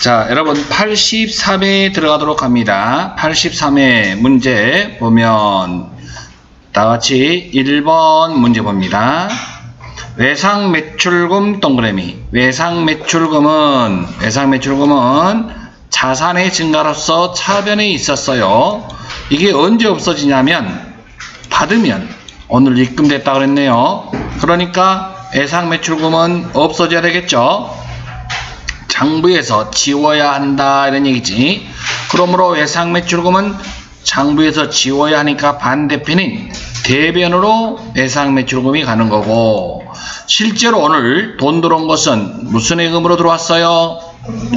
자, 여러분 83에 들어가도록 합니다. 83회 문제 보면 다 같이 1번 문제 봅니다. 외상 매출금 동그라미. 외상 매출금은 외상 매출금은 자산의 증가로서 차변에 있었어요. 이게 언제 없어지냐면 받으면 오늘 입금됐다 그랬네요. 그러니까 외상 매출금은 없어져야 되겠죠. 장부에서 지워야 한다 이런 얘기지. 그러므로 외상 매출금은 장부에서 지워야 하니까 반대편인 대변으로 외상 매출금이 가는 거고 실제로 오늘 돈 들어온 것은 무슨 예금으로 들어왔어요?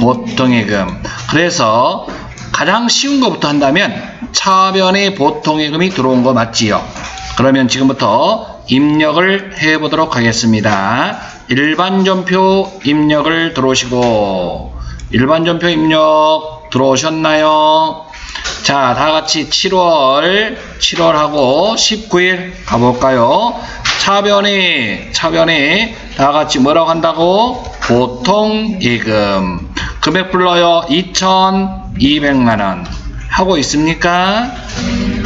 보통예금. 그래서 가장 쉬운 것부터 한다면 차변의 보통예금이 들어온 거 맞지요? 그러면 지금부터 입력을 해보도록 하겠습니다. 일반 전표 입력을 들어오시고 일반 전표 입력 들어오셨나요? 자, 다 같이 7월 7월하고 19일 가볼까요? 차변이 차변이 다 같이 뭐라고 한다고? 보통 예금 금액 불러요 2,200만 원 하고 있습니까?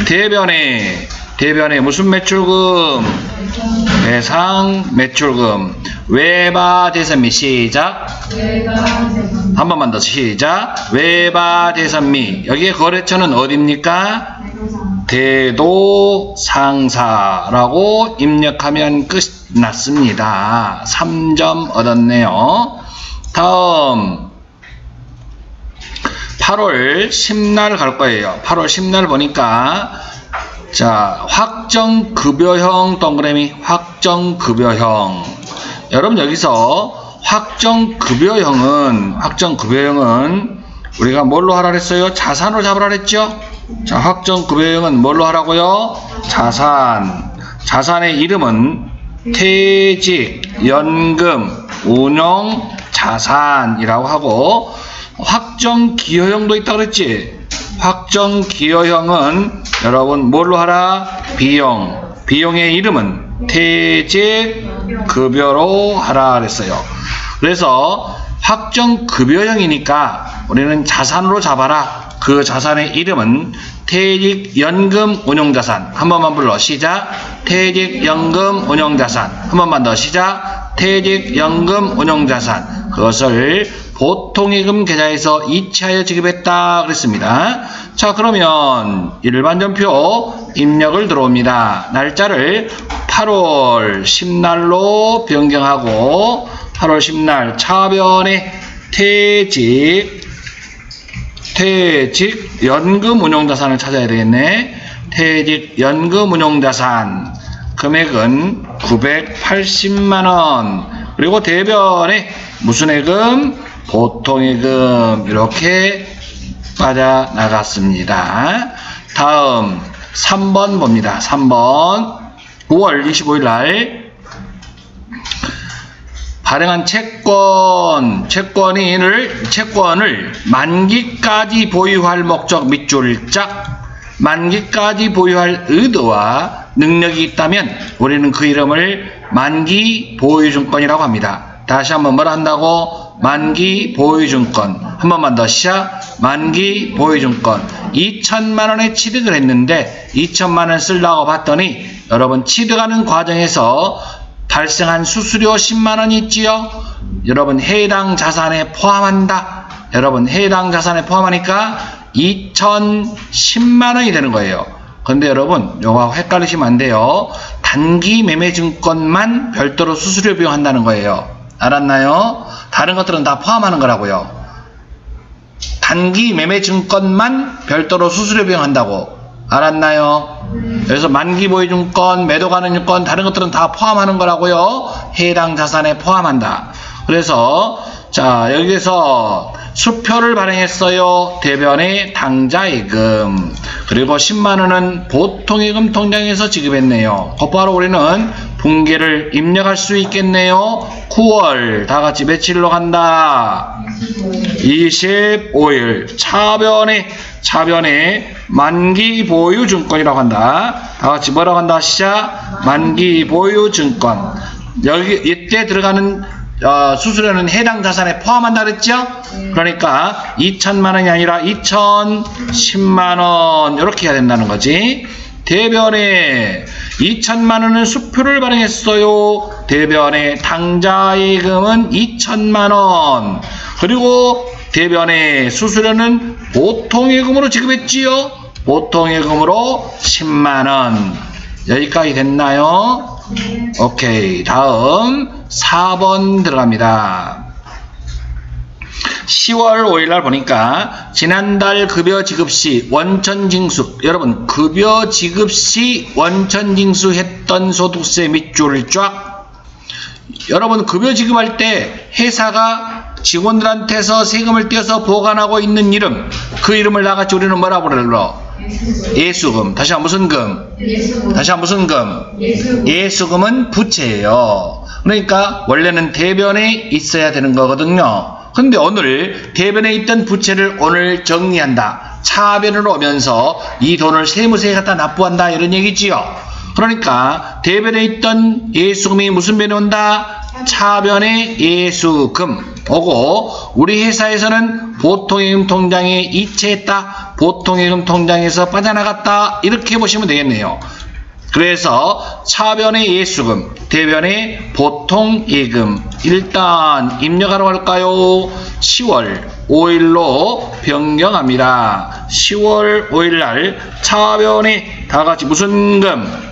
대변에 대변에 무슨 매출금? 외상 매출금 외바 대선미. 시작. 한 번만 더 시작. 외바 대선미. 여기에 거래처는 어디입니까? 대도상사라고 입력하면 끝났습니다. 3점 얻었네요. 다음. 8월 10날 갈 거예요. 8월 10날 보니까 자, 확정급여형 동그라미, 확정급여형. 여러분, 여기서 확정급여형은, 확정급여형은 우리가 뭘로 하라 그랬어요? 자산으로 잡으라 그랬죠? 자, 확정급여형은 뭘로 하라고요? 자산. 자산의 이름은 퇴직, 연금, 운용, 자산이라고 하고, 확정기여형도 있다 그랬지? 확정기여형은 여러분 뭘로 하라? 비용. 비용의 이름은 퇴직 급여로 하라 그랬어요. 그래서 확정 급여형이니까 우리는 자산으로 잡아라. 그 자산의 이름은 퇴직연금 운용자산. 한 번만 불러. 시작. 퇴직연금 운용자산. 한 번만 더 시작. 퇴직연금 운용자산. 그것을 보통예금 계좌에서 이체하여 지급했다 그랬습니다. 자 그러면 일반 전표 입력을 들어옵니다. 날짜를 8월 10날로 변경하고 8월 10날 차변에 퇴직 퇴직 연금 운용자산을 찾아야 되겠네. 퇴직 연금 운용자산 금액은 980만 원. 그리고 대변에 무슨 예금? 보통예금 이렇게 빠져나갔습니다. 다음 3번 봅니다. 3번 9월 25일 날 발행한 채권, 채권인을, 채권을 만기까지 보유할 목적 밑줄 짝, 만기까지 보유할 의도와 능력이 있다면 우리는 그 이름을 만기 보유증권이라고 합니다. 다시 한번 뭐라 한다고? 만기 보유증권. 한 번만 더 시작. 만기 보유증권. 2천만 원에 취득을 했는데 2천만 원 쓰려고 봤더니 여러분 취득하는 과정에서 발생한 수수료 10만 원이 있지요. 여러분 해당 자산에 포함한다. 여러분 해당 자산에 포함하니까 2,010만 원이 되는 거예요. 근데 여러분 요거 헷갈리시면 안 돼요. 단기 매매 증권만 별도로 수수료 비용 한다는 거예요. 알았나요? 다른 것들은 다 포함하는 거라고요. 단기 매매 증권만 별도로 수수료 비용한다고. 알았나요? 그래서 만기 보유증권, 매도 가능 증권, 다른 것들은 다 포함하는 거라고요. 해당 자산에 포함한다. 그래서 자 여기에서 수표를 발행했어요. 대변의 당자예금 그리고 10만 원은 보통예금 통장에서 지급했네요. 곧바로 우리는 분계를 입력할 수 있겠네요. 9월 다 같이 며칠로 간다. 25일 차변에 차변에 만기 보유 증권이라고 한다. 다 같이 뭐라고 한다 시작 만기 보유 증권 여기 이때 들어가는 어, 수수료는 해당 자산에 포함한다 그랬죠? 그러니까 2천만 원이 아니라 2,010만 원 이렇게 해야 된다는 거지. 대변에 2천만 원은 수표를 발행했어요. 대변에 당좌 예금은 2천만 원. 그리고 대변에 수수료는 보통 예금으로 지급했지요. 보통 예금으로 10만 원. 여기까지 됐나요? 오케이. 다음 4번 들어갑니다. 10월 5일 날 보니까 지난달 급여 지급 시 원천 징수 여러분 급여 지급 시 원천 징수 했던 소득세 밑줄을 쫙 여러분 급여 지급할 때 회사가 직원들한테서 세금을 떼어서 보관하고 있는 이름 그 이름을 나같이 우리는 뭐라고 불러? 예수금 다시 한번 무슨 금? 다시 한번 무슨 금? 예수. 예수금은 부채예요. 그러니까 원래는 대변에 있어야 되는 거거든요. 근데 오늘 대변에 있던 부채를 오늘 정리한다. 차변을 오면서 이 돈을 세무서에 갖다 납부한다 이런 얘기지요. 그러니까 대변에 있던 예수금이 무슨 변에 온다? 차변의 예수금 오고 우리 회사에서는 보통예금 통장에 이체했다. 보통예금 통장에서 빠져나갔다. 이렇게 보시면 되겠네요. 그래서 차변의 예수금, 대변의 보통 예금 일단 입력하러 갈까요? 10월 5일로 변경합니다. 10월 5일 날 차변의 다 같이 무슨 금?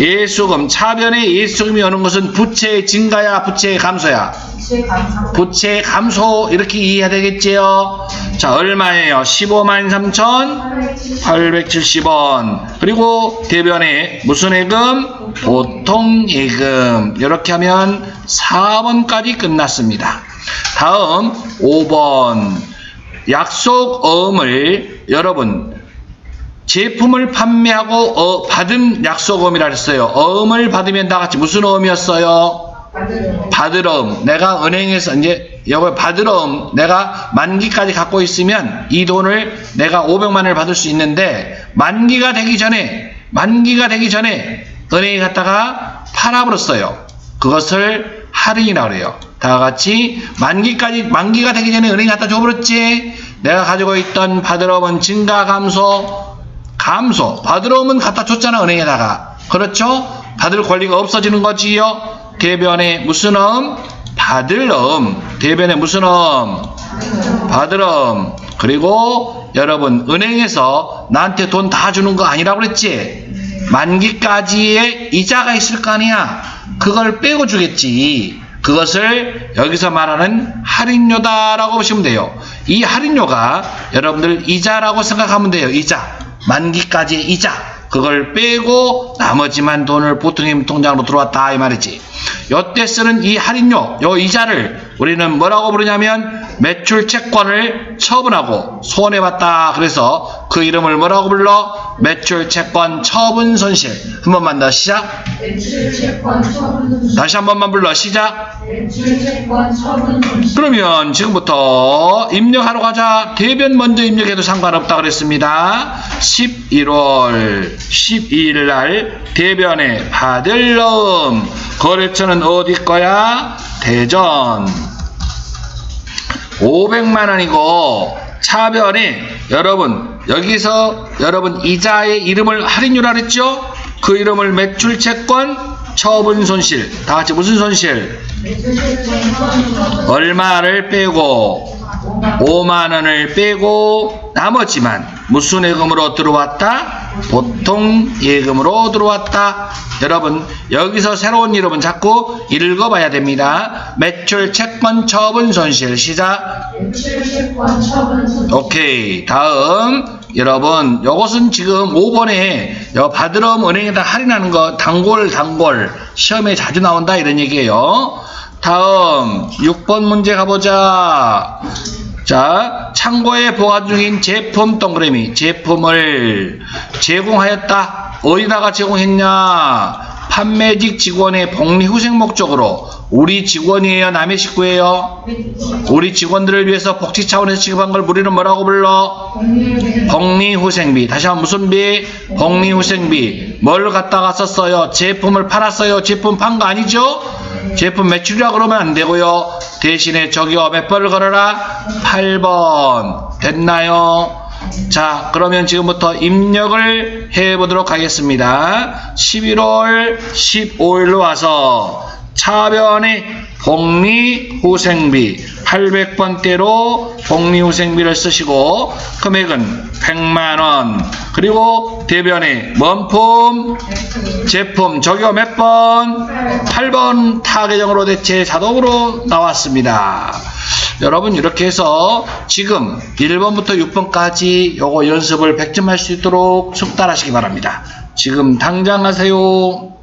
예수금, 차변의 예수금이 오는 것은 부채의 증가야, 부채의 감소야? 수의 감사. 부채 감소 이렇게 이해해야 되겠지요? 자 얼마예요? 15만 3천 870원. 그리고 대변에 무슨 예금? 보통 예금. 이렇게 하면 4번까지 끝났습니다. 다음 5번. 약속어음을 여러분 제품을 판매하고 어, 받은 약속어음이라 했어요. 어음을 받으면 다 같이 무슨 어음이었어요? 받으러. 받으럼 내가 은행에서 이제 여기 받으럼 내가 만기까지 갖고 있으면 이 돈을 내가 500만 원을 받을 수 있는데 만기가 되기 전에 만기가 되기 전에 은행에 갔다가 팔아버렸어요. 그것을 할인이라고 그래요. 다 같이 만기까지 만기가 되기 전에 은행에 갖다 줘버렸지. 내가 가지고 있던 받으럼은 증가 감소 감소 받으럼은 갖다 줬잖아 은행에다가 그렇죠? 받을 권리가 없어지는 거지요. 대변에 무슨 음? 받을 음. 대변에 무슨 음? 받을 음. 그리고 여러분 은행에서 나한테 돈 다 주는 거 아니라고 그랬지? 만기까지의 이자가 있을 거 아니야. 그걸 빼고 주겠지. 그것을 여기서 말하는 할인료다라고 보시면 돼요. 이 할인료가 여러분들 이자라고 생각하면 돼요. 이자. 만기까지의 이자. 그걸 빼고 나머지만 돈을 보통의 통장으로 들어왔다 이 말이지. 요때 쓰는 이 할인료, 요 이자를 우리는 뭐라고 부르냐면 매출 채권을 처분하고 손해봤다. 그래서 그 이름을 뭐라고 불러? 매출 채권 처분 손실. 한 번만 더 시작. 다시 한 번만 불러 시작. 그러면 지금부터 입력하러 가자. 대변 먼저 입력해도 상관없다 그랬습니다. 11월 12일 날 대변에 받을 넣음. 거래처는 어디 거야? 대전. 500만 원이고 차변에 여러분 여기서 여러분 이자의 이름을 할인율 하랬죠? 그 이름을 매출 채권 처분 손실 다 같이 무슨 손실? 얼마를 빼고 5만 원을 빼고 나머지만 무슨 예금으로 들어왔다? 보통 예금으로 들어왔다. 여러분 여기서 새로운 이름은 자꾸 읽어봐야 됩니다. 매출 채권 처분 손실 시작. 오케이 다음 여러분 요것은 지금 5번에 요 받으럼 은행에다 할인하는 거 단골 단골 시험에 자주 나온다 이런 얘기예요 다음 6번 문제 가보자 자 창고에 보관 중인 제품 동그라미 제품을 제공하였다 어디다가 제공했냐 판매직 직원의 복리 후생 목적으로 우리 직원이에요 남의 식구예요 우리 직원들을 위해서 복지 차원에서 지급한 걸 우리는 뭐라고 불러? 공유의 복리 후생비. 다시 한번 무슨 비? 복리 후생비. 뭘 갖다가 썼어요? 제품을 팔았어요. 제품 판 거 아니죠? 제품 매출이라 그러면 안 되고요. 대신에 저기요 몇 번을 걸어라? 8번. 됐나요? 자, 그러면 지금부터 입력을 해 보도록 하겠습니다. 11월 15일로 와서 차변의 복리 후생비 800번대로 복리 후생비를 쓰시고 금액은 100만원 그리고 대변의 원품 제품 적용 몇 번? 8번 타계정으로 대체 자동으로 나왔습니다. 여러분 이렇게 해서 지금 1번부터 6번까지 요거 연습을 100점 할 수 있도록 숙달하시기 바랍니다. 지금 당장 하세요.